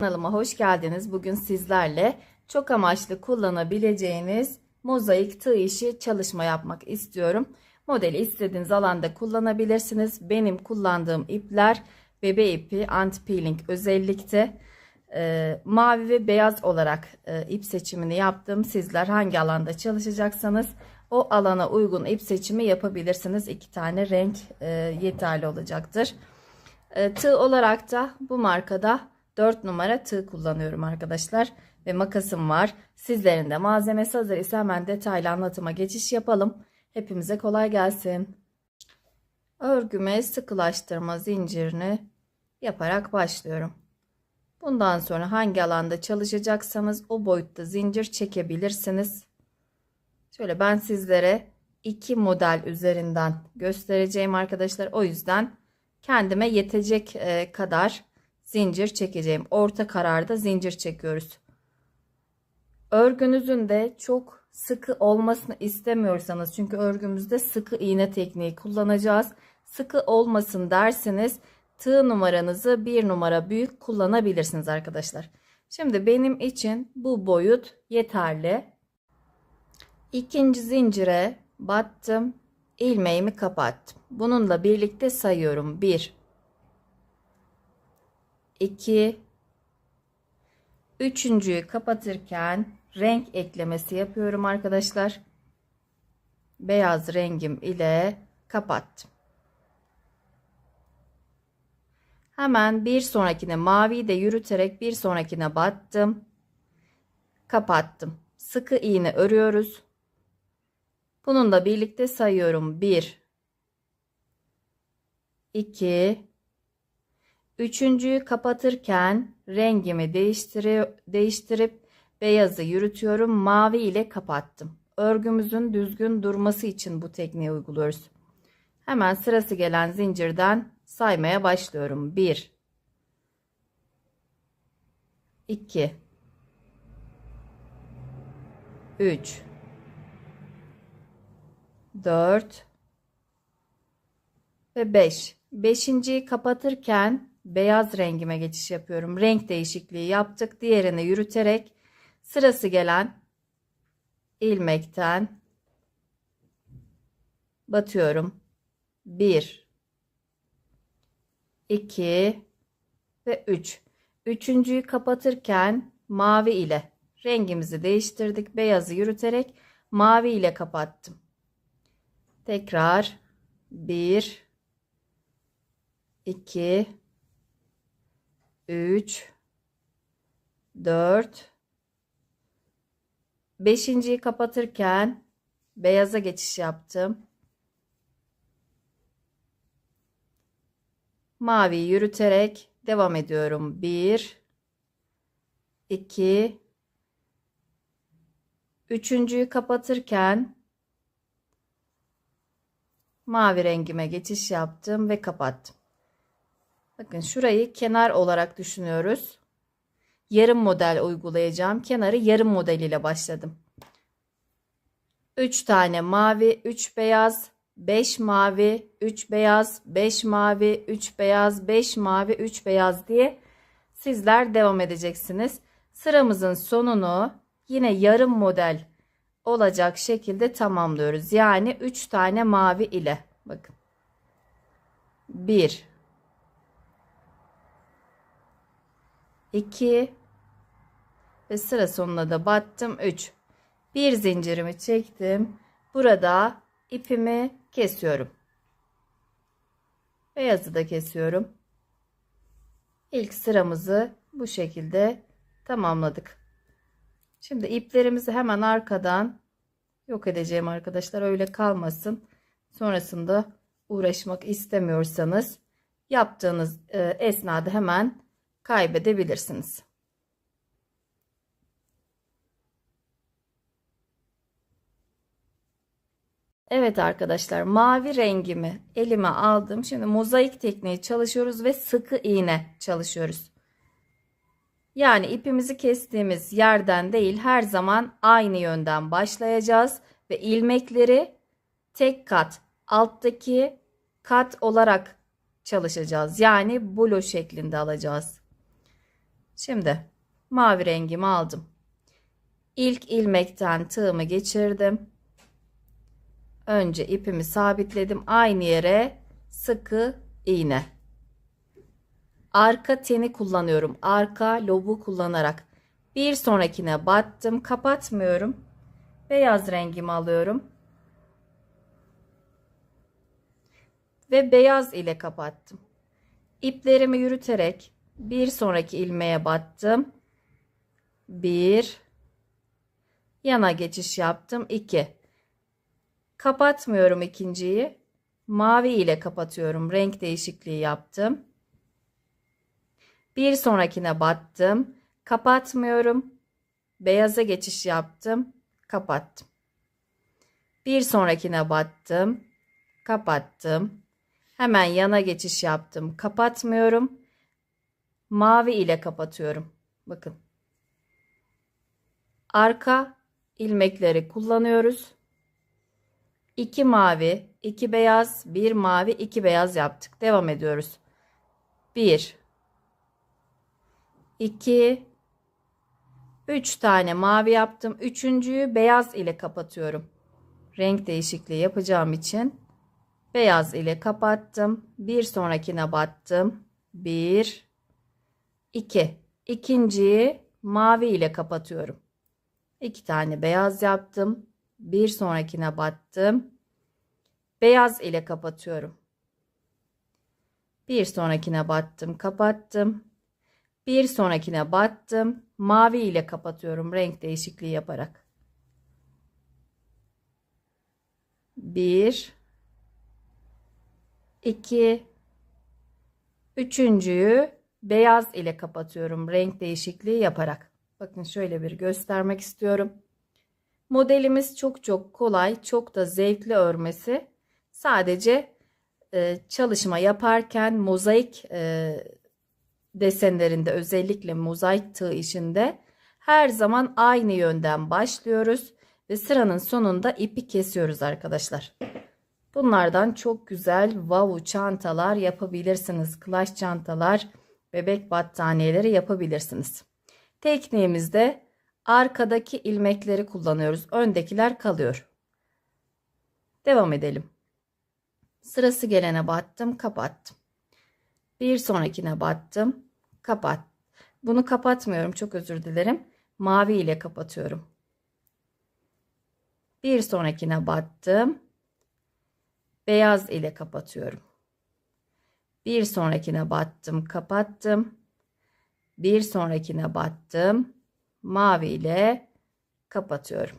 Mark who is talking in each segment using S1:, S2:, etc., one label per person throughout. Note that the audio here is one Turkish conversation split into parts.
S1: Kanalıma hoş geldiniz. Bugün sizlerle çok amaçlı kullanabileceğiniz mozaik tığ işi çalışma yapmak istiyorum. Modeli istediğiniz alanda kullanabilirsiniz. Benim kullandığım ipler bebe ipi anti peeling özellikte. Ee, mavi ve beyaz olarak e, ip seçimini yaptım. Sizler hangi alanda çalışacaksanız o alana uygun ip seçimi yapabilirsiniz. İki tane renk e, yeterli olacaktır. E, tığ olarak da bu markada 4 numara tığ kullanıyorum arkadaşlar. Ve makasım var. Sizlerin de malzemesi hazır ise hemen detaylı anlatıma geçiş yapalım. Hepimize kolay gelsin. Örgüme sıkılaştırma zincirini yaparak başlıyorum. Bundan sonra hangi alanda çalışacaksanız o boyutta zincir çekebilirsiniz. Şöyle ben sizlere iki model üzerinden göstereceğim arkadaşlar. O yüzden kendime yetecek e, kadar zincir çekeceğim. Orta kararda zincir çekiyoruz. Örgünüzün de çok sıkı olmasını istemiyorsanız çünkü örgümüzde sıkı iğne tekniği kullanacağız. Sıkı olmasın derseniz tığ numaranızı bir numara büyük kullanabilirsiniz arkadaşlar. Şimdi benim için bu boyut yeterli. İkinci zincire battım. ilmeğimi kapattım. Bununla birlikte sayıyorum. 1 2 Üçüncüyü kapatırken renk eklemesi yapıyorum arkadaşlar. Beyaz rengim ile kapattım. Hemen bir sonrakine maviyi de yürüterek bir sonrakine battım. Kapattım. Sıkı iğne örüyoruz. Bununla birlikte sayıyorum. 1 2 Üçüncüyü kapatırken rengimi değiştirip, değiştirip beyazı yürütüyorum. Mavi ile kapattım. Örgümüzün düzgün durması için bu tekniği uyguluyoruz. Hemen sırası gelen zincirden saymaya başlıyorum. 1 2 3 4 ve 5. Beşinciyi kapatırken beyaz rengime geçiş yapıyorum. Renk değişikliği yaptık. Diğerini yürüterek sırası gelen ilmekten batıyorum. 1 2 ve 3. Üçüncüyü kapatırken mavi ile rengimizi değiştirdik. Beyazı yürüterek mavi ile kapattım. Tekrar 1 2 3 4 Beşinciyi kapatırken beyaza geçiş yaptım. Mavi yürüterek devam ediyorum. 1 2 Üçüncüyü kapatırken mavi rengime geçiş yaptım ve kapattım. Bakın şurayı kenar olarak düşünüyoruz. Yarım model uygulayacağım. Kenarı yarım model ile başladım. 3 tane mavi, 3 beyaz, 5 mavi, 3 beyaz, 5 mavi, 3 beyaz, 5 mavi, 3 beyaz diye sizler devam edeceksiniz. Sıramızın sonunu yine yarım model olacak şekilde tamamlıyoruz. Yani 3 tane mavi ile bakın. 1 2 ve sıra sonuna da battım. 3 bir zincirimi çektim. Burada ipimi kesiyorum. Beyazı da kesiyorum. İlk sıramızı bu şekilde tamamladık. Şimdi iplerimizi hemen arkadan yok edeceğim arkadaşlar öyle kalmasın. Sonrasında uğraşmak istemiyorsanız yaptığınız e, esnada hemen kaybedebilirsiniz. Evet arkadaşlar mavi rengimi elime aldım. Şimdi mozaik tekniği çalışıyoruz ve sıkı iğne çalışıyoruz. Yani ipimizi kestiğimiz yerden değil her zaman aynı yönden başlayacağız ve ilmekleri tek kat alttaki kat olarak çalışacağız. Yani blo şeklinde alacağız. Şimdi mavi rengimi aldım. İlk ilmekten tığımı geçirdim. Önce ipimi sabitledim. Aynı yere sıkı iğne. Arka teni kullanıyorum. Arka lobu kullanarak. Bir sonrakine battım. Kapatmıyorum. Beyaz rengimi alıyorum. Ve beyaz ile kapattım. İplerimi yürüterek bir sonraki ilmeğe battım. Bir. Yana geçiş yaptım. iki. Kapatmıyorum ikinciyi. Mavi ile kapatıyorum. Renk değişikliği yaptım. Bir sonrakine battım. Kapatmıyorum. Beyaza geçiş yaptım. Kapattım. Bir sonrakine battım. Kapattım. Hemen yana geçiş yaptım. Kapatmıyorum. Mavi ile kapatıyorum. Bakın. Arka ilmekleri kullanıyoruz. 2 mavi, 2 beyaz, 1 mavi, 2 beyaz yaptık. Devam ediyoruz. 1 2 3 tane mavi yaptım. Üçüncüyü beyaz ile kapatıyorum. Renk değişikliği yapacağım için beyaz ile kapattım. Bir sonrakine battım. 1 2 İkinciyi mavi ile kapatıyorum. 2 tane beyaz yaptım. Bir sonrakine battım. Beyaz ile kapatıyorum. Bir sonrakine battım, kapattım. Bir sonrakine battım. Mavi ile kapatıyorum renk değişikliği yaparak. Bir, iki, üçüncüyü beyaz ile kapatıyorum renk değişikliği yaparak. Bakın şöyle bir göstermek istiyorum. Modelimiz çok çok kolay, çok da zevkli örmesi. Sadece e, çalışma yaparken mozaik e, desenlerinde özellikle mozaik tığ işinde her zaman aynı yönden başlıyoruz ve sıranın sonunda ipi kesiyoruz arkadaşlar. Bunlardan çok güzel wow çantalar yapabilirsiniz. Klaş çantalar, bebek battaniyeleri yapabilirsiniz. Tekniğimizde arkadaki ilmekleri kullanıyoruz. Öndekiler kalıyor. Devam edelim. Sırası gelene battım, kapattım. Bir sonrakine battım, kapat. Bunu kapatmıyorum, çok özür dilerim. Mavi ile kapatıyorum. Bir sonrakine battım. Beyaz ile kapatıyorum. Bir sonrakine battım, kapattım. Bir sonrakine battım. Mavi ile kapatıyorum.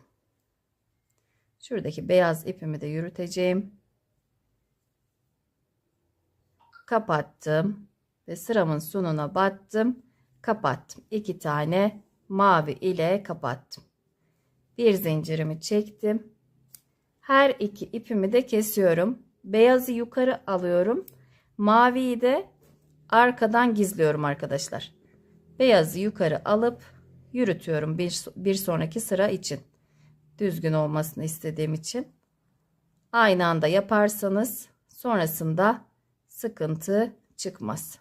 S1: Şuradaki beyaz ipimi de yürüteceğim. Kapattım ve sıramın sonuna battım. Kapattım. İki tane mavi ile kapattım. Bir zincirimi çektim. Her iki ipimi de kesiyorum. Beyazı yukarı alıyorum. Maviyi de arkadan gizliyorum arkadaşlar. Beyazı yukarı alıp yürütüyorum bir, bir sonraki sıra için. Düzgün olmasını istediğim için. Aynı anda yaparsanız sonrasında sıkıntı çıkmaz.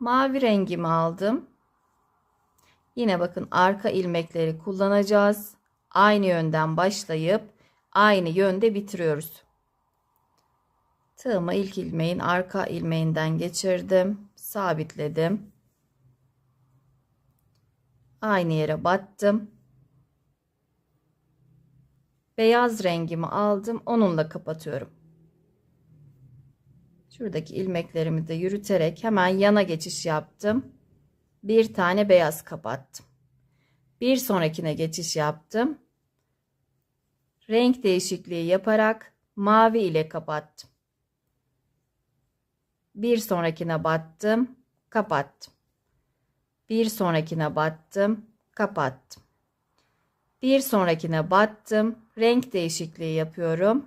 S1: Mavi rengimi aldım. Yine bakın arka ilmekleri kullanacağız. Aynı yönden başlayıp aynı yönde bitiriyoruz. Tığımı ilk ilmeğin arka ilmeğinden geçirdim. Sabitledim. Aynı yere battım. Beyaz rengimi aldım. Onunla kapatıyorum. Şuradaki ilmeklerimi de yürüterek hemen yana geçiş yaptım. Bir tane beyaz kapattım. Bir sonrakine geçiş yaptım. Renk değişikliği yaparak mavi ile kapattım. Bir sonrakine battım, kapattım. Bir sonrakine battım, kapattım. Bir sonrakine battım, renk değişikliği yapıyorum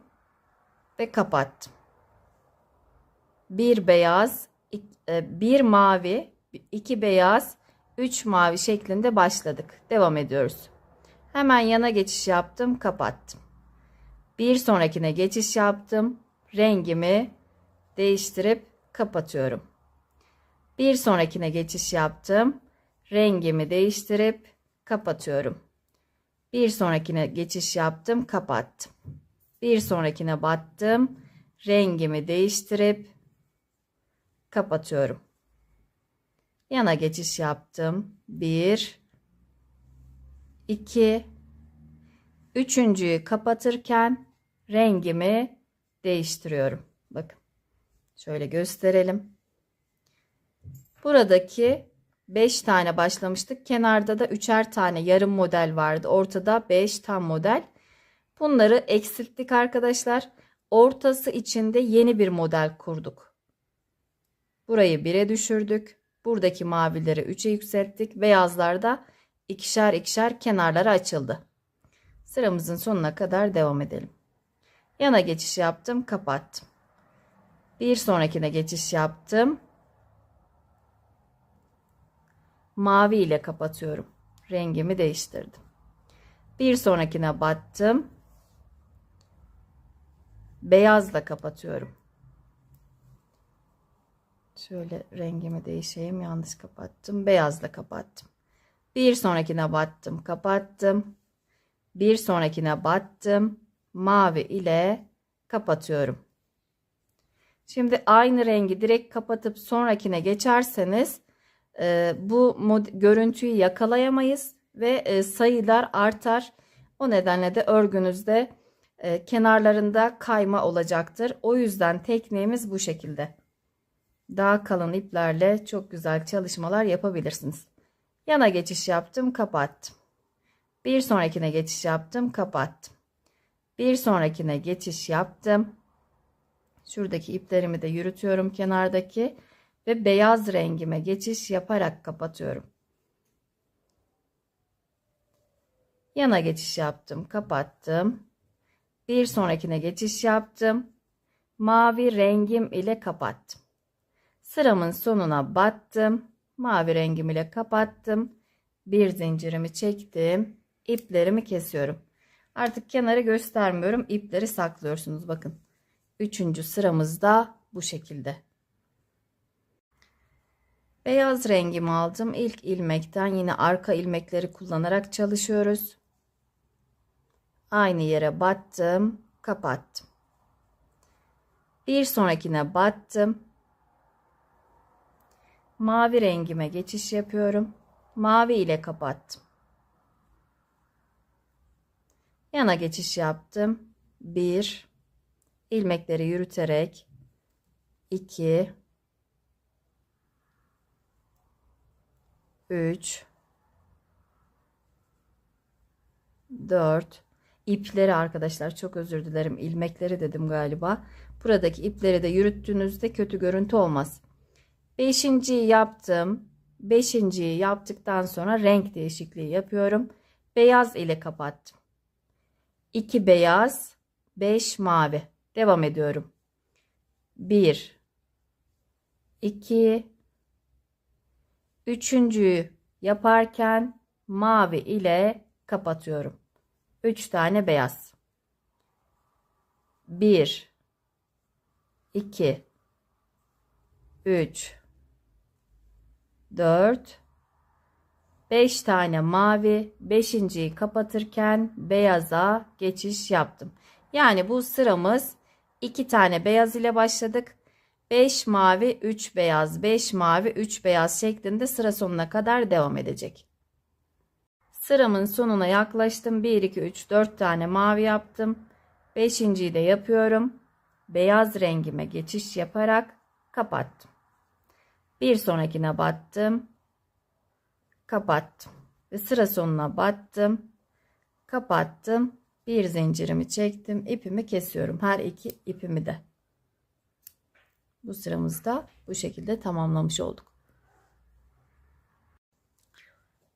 S1: ve kapattım. Bir beyaz, e, bir mavi, iki beyaz, üç mavi şeklinde başladık. Devam ediyoruz. Hemen yana geçiş yaptım, kapattım. Bir sonrakine geçiş yaptım. Rengimi değiştirip kapatıyorum. Bir sonrakine geçiş yaptım. Rengimi değiştirip kapatıyorum. Bir sonrakine geçiş yaptım, kapattım. Bir sonrakine battım. Rengimi değiştirip kapatıyorum. Yana geçiş yaptım. 1 2 Üçüncüyü kapatırken rengimi değiştiriyorum. Bakın. Şöyle gösterelim. Buradaki 5 tane başlamıştık. Kenarda da 3'er tane yarım model vardı. Ortada 5 tam model. Bunları eksilttik arkadaşlar. Ortası içinde yeni bir model kurduk. Burayı 1'e düşürdük. Buradaki mavileri 3'e yükselttik. Beyazlar da ikişer ikişer kenarlara açıldı. Sıramızın sonuna kadar devam edelim. Yana geçiş yaptım, kapattım. Bir sonrakine geçiş yaptım. Mavi ile kapatıyorum. Rengimi değiştirdim. Bir sonrakine battım. Beyazla kapatıyorum. Şöyle rengimi değişeyim. Yanlış kapattım. Beyazla kapattım. Bir sonrakine battım. Kapattım. Bir sonrakine battım. Mavi ile kapatıyorum. Şimdi aynı rengi direkt kapatıp sonrakine geçerseniz e, bu görüntüyü yakalayamayız ve e, sayılar artar. O nedenle de örgünüzde e, kenarlarında kayma olacaktır. O yüzden tekniğimiz bu şekilde. Daha kalın iplerle çok güzel çalışmalar yapabilirsiniz. Yana geçiş yaptım, kapattım. Bir sonrakine geçiş yaptım, kapattım. Bir sonrakine geçiş yaptım. Şuradaki iplerimi de yürütüyorum kenardaki ve beyaz rengime geçiş yaparak kapatıyorum. Yana geçiş yaptım, kapattım. Bir sonrakine geçiş yaptım. Mavi rengim ile kapattım. Sıramın sonuna battım. Mavi rengim ile kapattım. Bir zincirimi çektim. İplerimi kesiyorum. Artık kenarı göstermiyorum. İpleri saklıyorsunuz. Bakın. Üçüncü sıramızda bu şekilde. Beyaz rengimi aldım. İlk ilmekten yine arka ilmekleri kullanarak çalışıyoruz. Aynı yere battım, kapattım. Bir sonrakine battım. Mavi rengime geçiş yapıyorum. Mavi ile kapattım. Yana geçiş yaptım. 1 ilmekleri yürüterek 2 3 4 ipleri arkadaşlar çok özür dilerim ilmekleri dedim galiba. Buradaki ipleri de yürüttüğünüzde kötü görüntü olmaz. Beşinciyi yaptım. Beşinciyi yaptıktan sonra renk değişikliği yapıyorum. Beyaz ile kapattım 2 beyaz 5 mavi. Devam ediyorum. 1 2 üçüncüyü yaparken mavi ile kapatıyorum. 3 tane beyaz. 1 2 3 4 5 tane mavi, 5.yi kapatırken beyaza geçiş yaptım. Yani bu sıramız 2 tane beyaz ile başladık. 5 mavi, 3 beyaz, 5 mavi, 3 beyaz şeklinde sıra sonuna kadar devam edecek. Sıramın sonuna yaklaştım. 1, 2, 3, 4 tane mavi yaptım. Beşinciyi de yapıyorum. Beyaz rengime geçiş yaparak kapattım. Bir sonrakine battım. Kapattım. Ve sıra sonuna battım. Kapattım. Bir zincirimi çektim. ipimi kesiyorum. Her iki ipimi de. Bu sıramızda bu şekilde tamamlamış olduk.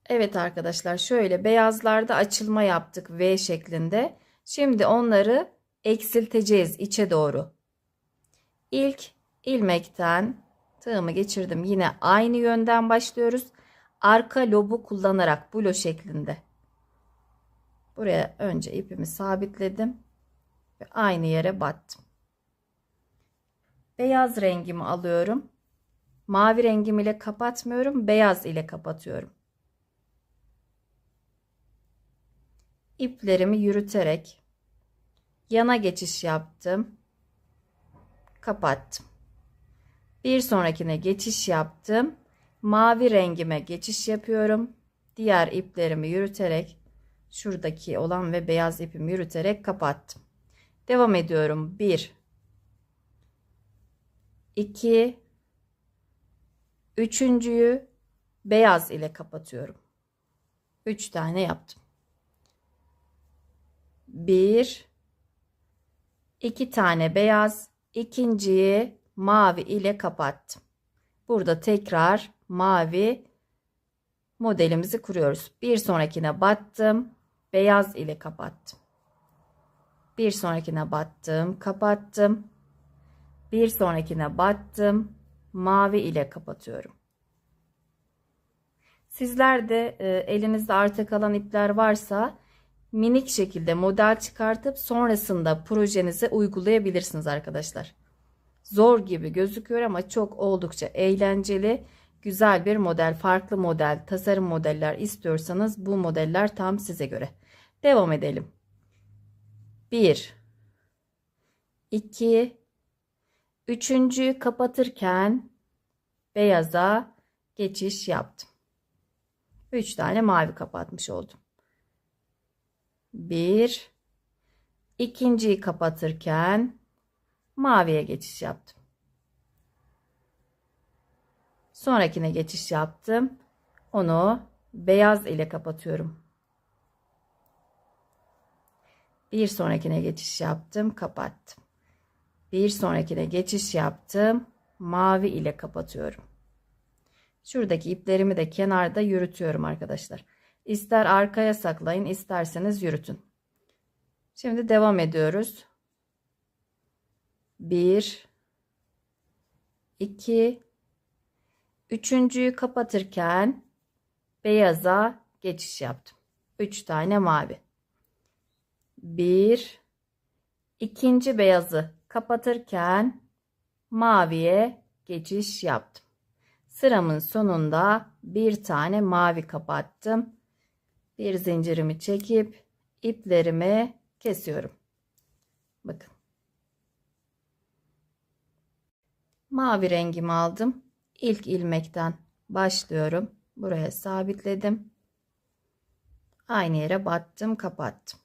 S1: Evet arkadaşlar şöyle beyazlarda açılma yaptık V şeklinde. Şimdi onları eksilteceğiz içe doğru. İlk ilmekten tığımı geçirdim. Yine aynı yönden başlıyoruz. Arka lobu kullanarak bulo şeklinde. Buraya önce ipimi sabitledim ve aynı yere battım. Beyaz rengimi alıyorum. Mavi rengim ile kapatmıyorum. Beyaz ile kapatıyorum. İplerimi yürüterek yana geçiş yaptım. Kapattım. Bir sonrakine geçiş yaptım. Mavi rengime geçiş yapıyorum. Diğer iplerimi yürüterek şuradaki olan ve beyaz ipimi yürüterek kapattım. Devam ediyorum. 1 2 Üçüncüyü beyaz ile kapatıyorum. 3 tane yaptım. 1 2 tane beyaz, ikinciyi mavi ile kapattım. Burada tekrar mavi modelimizi kuruyoruz. Bir sonrakine battım, beyaz ile kapattım. Bir sonrakine battım, kapattım. Bir sonrakine battım, mavi ile kapatıyorum. Sizler de e, elinizde arta kalan ipler varsa minik şekilde model çıkartıp sonrasında projenize uygulayabilirsiniz arkadaşlar. Zor gibi gözüküyor ama çok oldukça eğlenceli, güzel bir model, farklı model, tasarım modeller istiyorsanız bu modeller tam size göre. Devam edelim. 1 2 Üçüncüyü kapatırken beyaza geçiş yaptım. 3 tane mavi kapatmış oldum. 1 ikinciyi kapatırken maviye geçiş yaptım. Sonrakine geçiş yaptım. Onu beyaz ile kapatıyorum. Bir sonrakine geçiş yaptım, kapattım. Bir sonrakine geçiş yaptım, mavi ile kapatıyorum. Şuradaki iplerimi de kenarda yürütüyorum arkadaşlar. İster arkaya saklayın, isterseniz yürütün. Şimdi devam ediyoruz. 1 2 Üçüncüyü kapatırken beyaza geçiş yaptım. 3 tane mavi. 1 ikinci beyazı kapatırken maviye geçiş yaptım. Sıramın sonunda bir tane mavi kapattım. Bir zincirimi çekip iplerimi kesiyorum. Bakın. Mavi rengimi aldım. İlk ilmekten başlıyorum. Buraya sabitledim. Aynı yere battım, kapattım.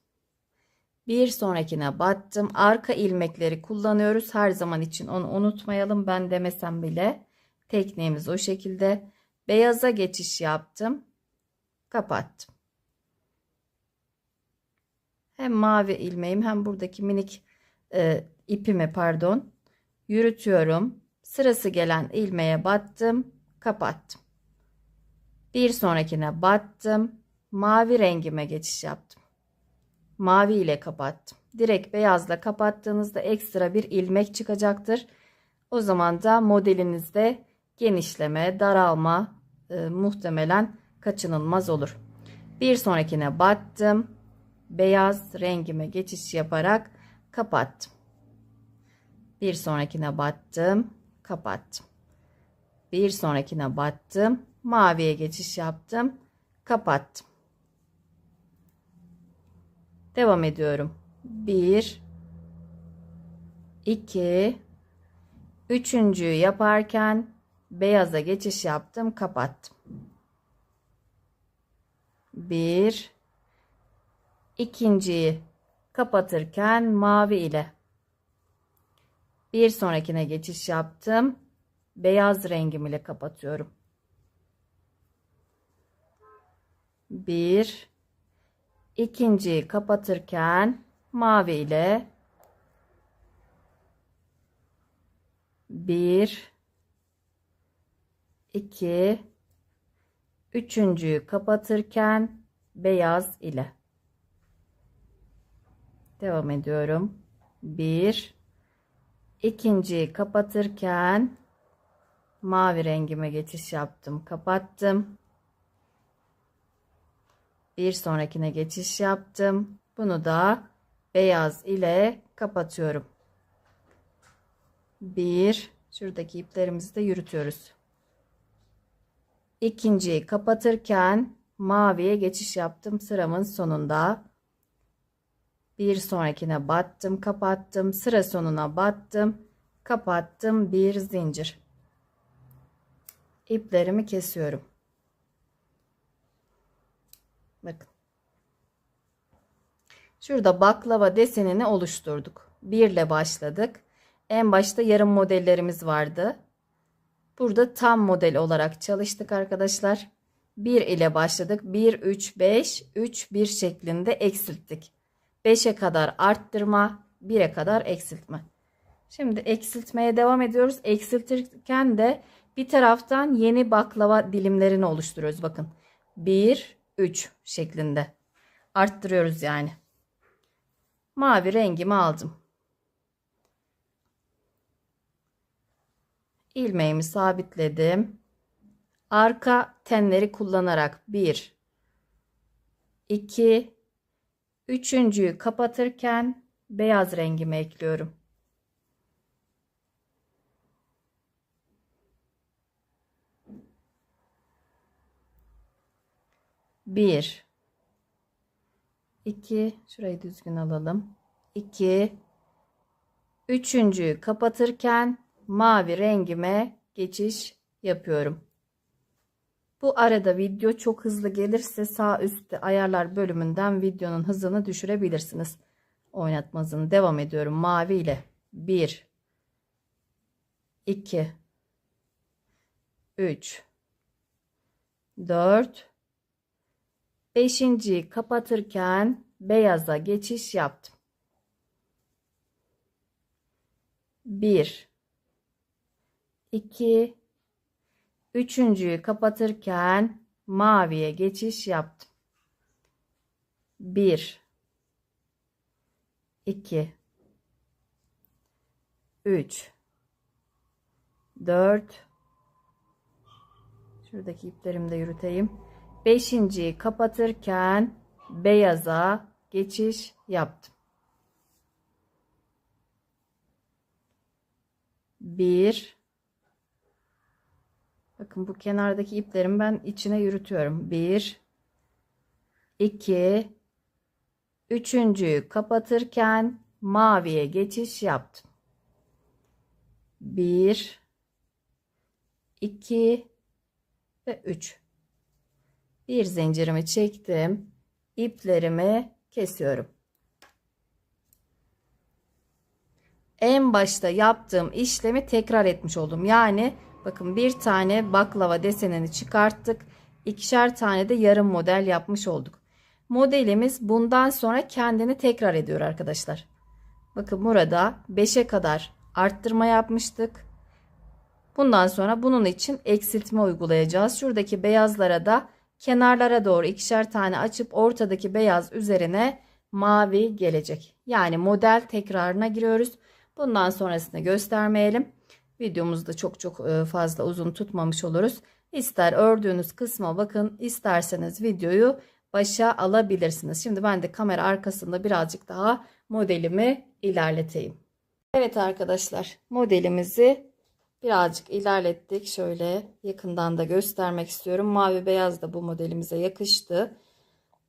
S1: Bir sonrakine battım. Arka ilmekleri kullanıyoruz. Her zaman için onu unutmayalım. Ben demesem bile tekniğimiz o şekilde. Beyaza geçiş yaptım. Kapattım. Hem mavi ilmeğim hem buradaki minik e, ipimi pardon yürütüyorum. Sırası gelen ilmeğe battım, kapattım. Bir sonrakine battım, mavi rengime geçiş yaptım. Mavi ile kapattım. Direkt beyazla kapattığınızda ekstra bir ilmek çıkacaktır. O zaman da modelinizde genişleme, daralma e, muhtemelen kaçınılmaz olur. Bir sonrakine battım. Beyaz rengime geçiş yaparak kapattım. Bir sonrakine battım kapattım. Bir sonrakine battım. Maviye geçiş yaptım. Kapattım. Devam ediyorum. 1 2 Üçüncüyü yaparken beyaza geçiş yaptım, kapattım. 1 ikinciyi kapatırken mavi ile bir sonrakine geçiş yaptım. Beyaz rengim ile kapatıyorum. Bir, ikinciyi kapatırken mavi ile bir, iki, üçüncüyü kapatırken beyaz ile devam ediyorum. Bir, ikinciyi kapatırken mavi rengime geçiş yaptım. Kapattım. Bir sonrakine geçiş yaptım. Bunu da beyaz ile kapatıyorum. Bir şuradaki iplerimizi de yürütüyoruz. İkinciyi kapatırken maviye geçiş yaptım. Sıramın sonunda. Bir sonrakine battım, kapattım, sıra sonuna battım, kapattım, bir zincir. İplerimi kesiyorum. Bakın. Şurada baklava desenini oluşturduk. Bir ile başladık. En başta yarım modellerimiz vardı. Burada tam model olarak çalıştık arkadaşlar. 1 ile başladık. 1, 3, 5, 3, 1 şeklinde eksilttik. 5'e kadar arttırma, 1'e kadar eksiltme. Şimdi eksiltmeye devam ediyoruz. Eksiltirken de bir taraftan yeni baklava dilimlerini oluşturuyoruz. Bakın 1, 3 şeklinde arttırıyoruz yani. Mavi rengimi aldım. ilmeğimi sabitledim. Arka tenleri kullanarak 1 2 üçüncüyü kapatırken beyaz rengimi ekliyorum. Bir, iki, şurayı düzgün alalım. İki, üçüncüyü kapatırken mavi rengime geçiş yapıyorum. Bu arada video çok hızlı gelirse sağ üstte ayarlar bölümünden videonun hızını düşürebilirsiniz. Oynatma hızını devam ediyorum. Mavi ile 1 2 3 4 5. kapatırken beyaza geçiş yaptım. 1 2 üçüncüyü kapatırken maviye geçiş yaptım. 1 2 3 4 Şuradaki iplerimi de yürüteyim. Beşinciyi kapatırken beyaza geçiş yaptım. 1 Bakın bu kenardaki iplerimi ben içine yürütüyorum. 1 2 Üçüncüyü kapatırken maviye geçiş yaptım. 1 2 ve 3 bir zincirimi çektim. İplerimi kesiyorum. En başta yaptığım işlemi tekrar etmiş oldum. Yani Bakın bir tane baklava desenini çıkarttık. İkişer tane de yarım model yapmış olduk. Modelimiz bundan sonra kendini tekrar ediyor arkadaşlar. Bakın burada 5'e kadar arttırma yapmıştık. Bundan sonra bunun için eksiltme uygulayacağız. Şuradaki beyazlara da kenarlara doğru ikişer tane açıp ortadaki beyaz üzerine mavi gelecek. Yani model tekrarına giriyoruz. Bundan sonrasını göstermeyelim. Videomuzu da çok çok e, fazla uzun tutmamış oluruz. İster ördüğünüz kısma bakın isterseniz videoyu başa alabilirsiniz. Şimdi ben de kamera arkasında birazcık daha modelimi ilerleteyim. Evet arkadaşlar modelimizi birazcık ilerlettik. Şöyle yakından da göstermek istiyorum. Mavi beyaz da bu modelimize yakıştı.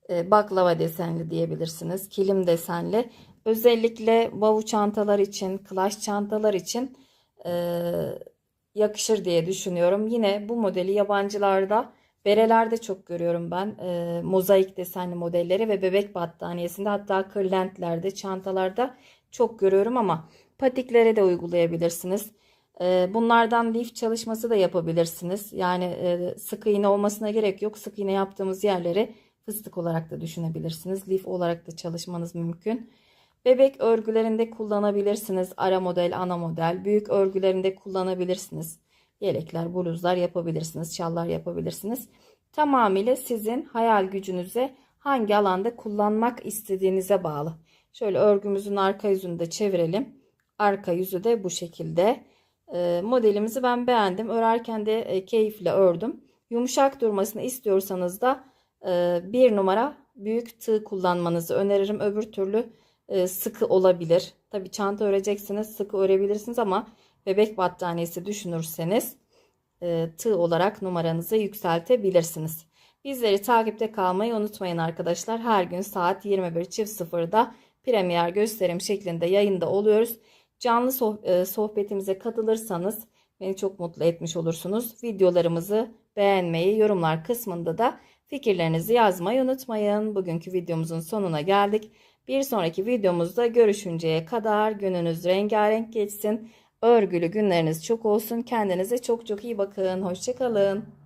S1: E, baklava desenli diyebilirsiniz. Kilim desenli. Özellikle bavu çantalar için, klaş çantalar için yakışır diye düşünüyorum. Yine bu modeli yabancılarda berelerde çok görüyorum ben. E, mozaik desenli modelleri ve bebek battaniyesinde hatta kırlentlerde, çantalarda çok görüyorum ama patiklere de uygulayabilirsiniz. E, bunlardan lif çalışması da yapabilirsiniz. Yani e, sık iğne olmasına gerek yok. Sık iğne yaptığımız yerleri fıstık olarak da düşünebilirsiniz. Lif olarak da çalışmanız mümkün. Bebek örgülerinde kullanabilirsiniz. Ara model, ana model. Büyük örgülerinde kullanabilirsiniz. Yelekler, bluzlar yapabilirsiniz. Şallar yapabilirsiniz. Tamamıyla sizin hayal gücünüze hangi alanda kullanmak istediğinize bağlı. Şöyle örgümüzün arka yüzünü de çevirelim. Arka yüzü de bu şekilde. E, modelimizi ben beğendim. Örerken de e, keyifle ördüm. Yumuşak durmasını istiyorsanız da e, bir numara büyük tığ kullanmanızı öneririm. Öbür türlü e, sıkı olabilir. Tabi çanta öreceksiniz sıkı örebilirsiniz ama bebek battaniyesi düşünürseniz e, tığ olarak numaranızı yükseltebilirsiniz. Bizleri takipte kalmayı unutmayın arkadaşlar. Her gün saat 21.00'da Premier gösterim şeklinde yayında oluyoruz. Canlı e, sohbetimize katılırsanız beni çok mutlu etmiş olursunuz. Videolarımızı beğenmeyi, yorumlar kısmında da fikirlerinizi yazmayı unutmayın. Bugünkü videomuzun sonuna geldik. Bir sonraki videomuzda görüşünceye kadar gününüz rengarenk geçsin. Örgülü günleriniz çok olsun. Kendinize çok çok iyi bakın. Hoşçakalın.